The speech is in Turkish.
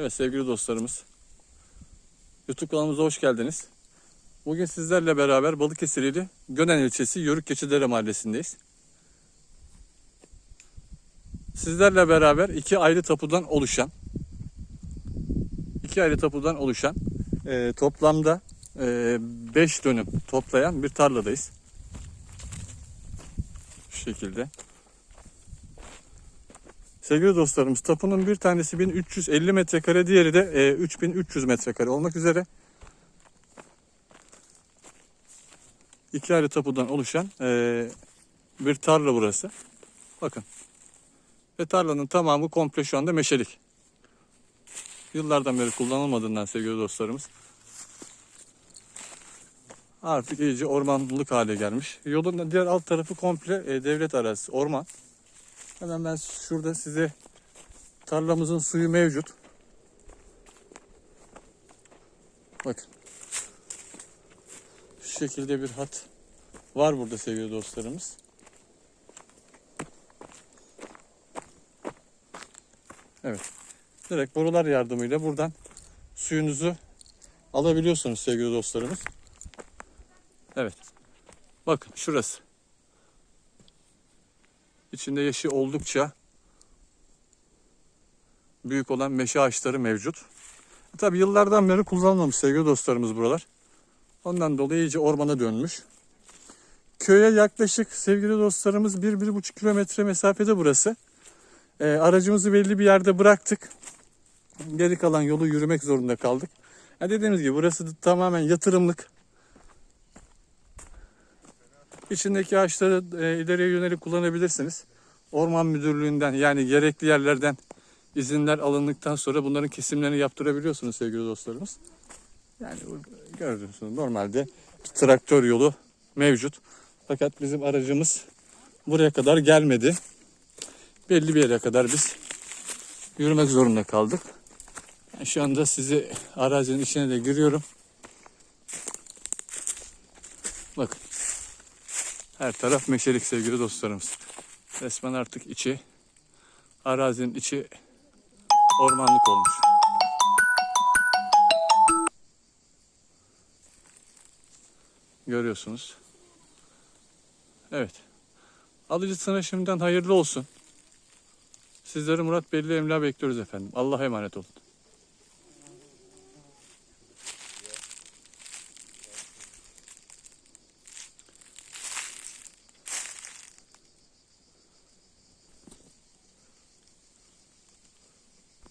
Evet sevgili dostlarımız. YouTube kanalımıza hoş geldiniz. Bugün sizlerle beraber Balıkesir ili Gönen ilçesi Yörük Keçidere mahallesindeyiz. Sizlerle beraber iki ayrı tapudan oluşan iki ayrı tapudan oluşan e, toplamda 5 dönüm toplayan bir tarladayız. Şu şekilde. Sevgili dostlarımız tapunun bir tanesi 1350 metrekare diğeri de e, 3300 metrekare olmak üzere iki ayrı tapudan oluşan e, bir tarla burası. Bakın. Ve tarlanın tamamı komple şu anda meşelik. Yıllardan beri kullanılmadığından sevgili dostlarımız. Artık iyice ormanlık hale gelmiş. Yolun diğer alt tarafı komple e, devlet arazisi, orman. Hemen ben şurada size tarlamızın suyu mevcut. Bakın. Şu şekilde bir hat var burada sevgili dostlarımız. Evet. Direkt borular yardımıyla buradan suyunuzu alabiliyorsunuz sevgili dostlarımız. Evet. Bakın şurası. İçinde yaşı oldukça büyük olan meşe ağaçları mevcut. Tabi yıllardan beri kullanılmamış sevgili dostlarımız buralar. Ondan dolayı iyice ormana dönmüş. Köye yaklaşık sevgili dostlarımız 1-1,5 kilometre mesafede burası. Ee, aracımızı belli bir yerde bıraktık. Geri kalan yolu yürümek zorunda kaldık. Ya dediğimiz gibi burası tamamen yatırımlık. İçindeki ağaçları e, ileriye yönelik kullanabilirsiniz. Orman müdürlüğünden yani gerekli yerlerden izinler alındıktan sonra bunların kesimlerini yaptırabiliyorsunuz sevgili dostlarımız. Yani gördüğünüz gibi normalde traktör yolu mevcut. Fakat bizim aracımız buraya kadar gelmedi. Belli bir yere kadar biz yürümek zorunda kaldık. Ben şu anda sizi arazinin içine de giriyorum. Bakın. Her taraf meşelik sevgili dostlarımız. Resmen artık içi, arazinin içi ormanlık olmuş. Görüyorsunuz. Evet. Alıcısına şimdiden hayırlı olsun. Sizleri Murat Belli Emlak bekliyoruz efendim. Allah'a emanet olun.